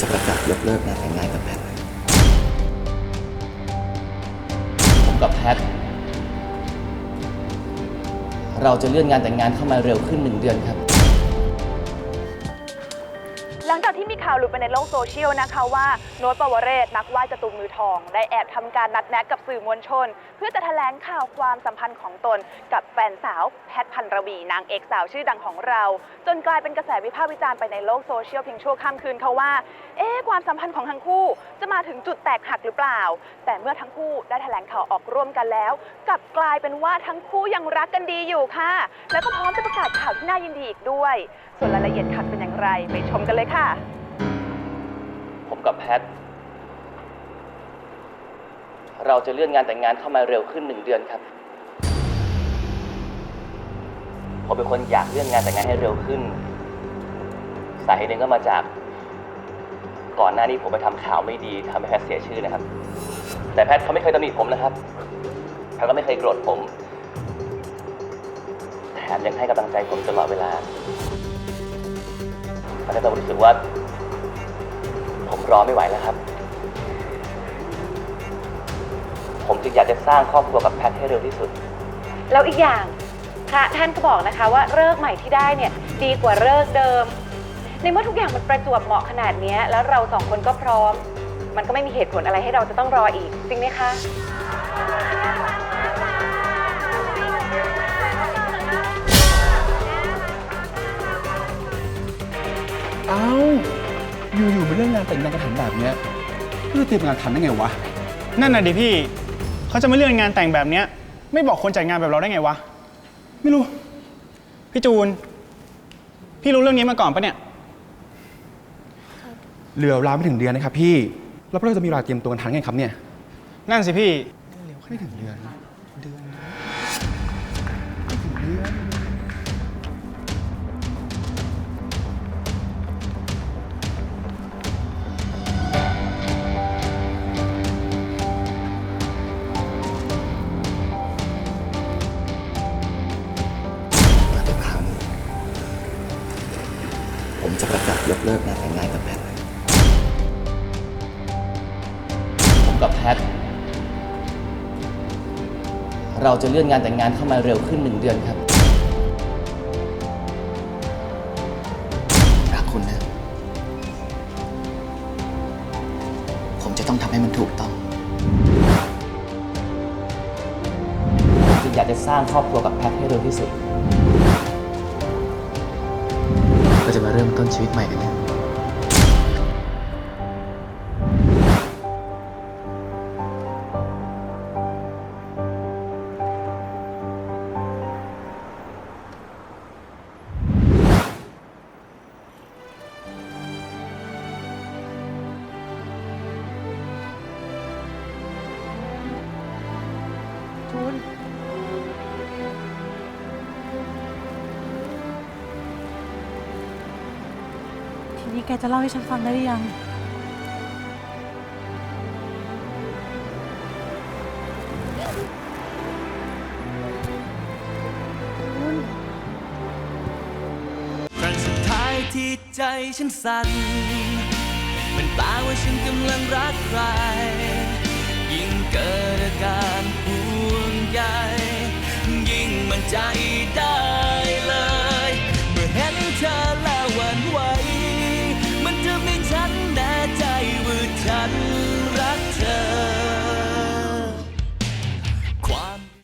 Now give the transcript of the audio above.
จะประกาศยกเลิกงานแต่งงานกับแพทผมกับแพทเราจะเลื่อนงานแต่งงานเข้ามาเร็วขึ้นหนึ่งเดือนครับ ข่าวหลุดไปในโลกโซเชียลนะคะว่าโน้ตปวเรศนักวาดการ์ตูนมือทอง ได้แอบทำการนัดแนะกับสื่อมวลชน เพื่อจะแถลงข่าวความสัมพันธ์ของตน กับแฟนสาวแพทพันรวีนางเอกสาวชื่อดังของเรา จนกลายเป็นกระแสวิพากษ์วิจารณ์ไปในโลกโซเชียลเพียงชั่วข้ามคืนเขาว่า เอ๊ะความสัมพันธ์ของทั้งคู่ จะมาถึงจุดแตกหักหรือเปล่า แต่เมื่อทั้งคู่ได้แถลงข่าวออกร่วมกันแล้ว กลับกลายเป็นว่าทั้งคู่ยังรักกันดีอยู่ค่ะ แล้วก็พร้อมจะประกาศข่าวที่น่ายินดีอีกด้วย ส่วนรายละเอียดข่าวเป็นอย่างไร ไปชมกันเลยค่ะ ผมกับแพท เราจะเลื่อนงานแต่งงานเข้ามาเร็วขึ้นหนึ่งเดือนครับ ผมเป็นคนอยากเลื่อนงานแต่งงานให้เร็วขึ้น สาเหตุหนึ่งก็มาจาก ก่อนหน้านี้ผมไปทำข่าวไม่ดีทำให้แพทเสียชื่อนะครับ แต่แพทเขาไม่เคยตำหนิผมนะครับแพทก็ไม่เคยโกรธผม แถมยังให้กำลังใจผมตลอดเวลาแพทก็รู้สึกว่า รอไม่ไหวแล้วครับ ผมจึงอยากจะสร้างครอบครัวกับแพทให้เร็วที่สุด แล้วอีกอย่างพระท่านก็บอกนะคะว่าเลิกษ์ใหม่ที่ได้เนี่ยดีกว่าเลิกษ์เดิม ในเมื่อทุกอย่างมันประจวบเหมาะขนาดเนี้ยแล้วเราสองคนก็พร้อม มันก็ไม่มีเหตุผลอะไรให้เราจะต้องรออีกจริงไหมคะ รื่องงานแต่งงานกระถันแบบเนี้ยเพื่อเตรียมงานทันได้ไงวะ นั่นน่ะดิพี่เขาจะไม่เลื่อนงานแต่งแบบเนี้ย ไม่บอกคนจัดงานแบบเราได้ไงวะ ไม่รู้ พี่จูน พี่รู้เรื่องนี้มาก่อนปะเนี่ย เหลือเวลาไม่ถึงเดือนนะครับพี่ แล้วพวกเราจะมีเวลาเตรียมตัวกันทันไงครับเนี่ย นั่นสิพี่ ไม่ถึงเดือนมา ผมจะประกาศยกเลิกงานแต่งงานกับแพทผมกับแพทเราจะเลื่อนงานแต่งงานเข้ามาเร็วขึ้นหนึ่งเดือนครับ รักคุณนะ ผมจะต้องทำให้มันถูกต้องผมจึงอยากจะสร้างครอบครัวกับแพทให้เร็วที่สุด มาเริ่มต้นชีวิตใหม่กันนะ นี้แกจะเล่าให้ฉันฟังได้หรือยัง ครั้งสุดท้ายที่ใจฉันสั่นเป็นตาว่าฉันกำลังรักใคร ยิ่งเกิดอาการห่วงใยยิ่งมันใจ not love.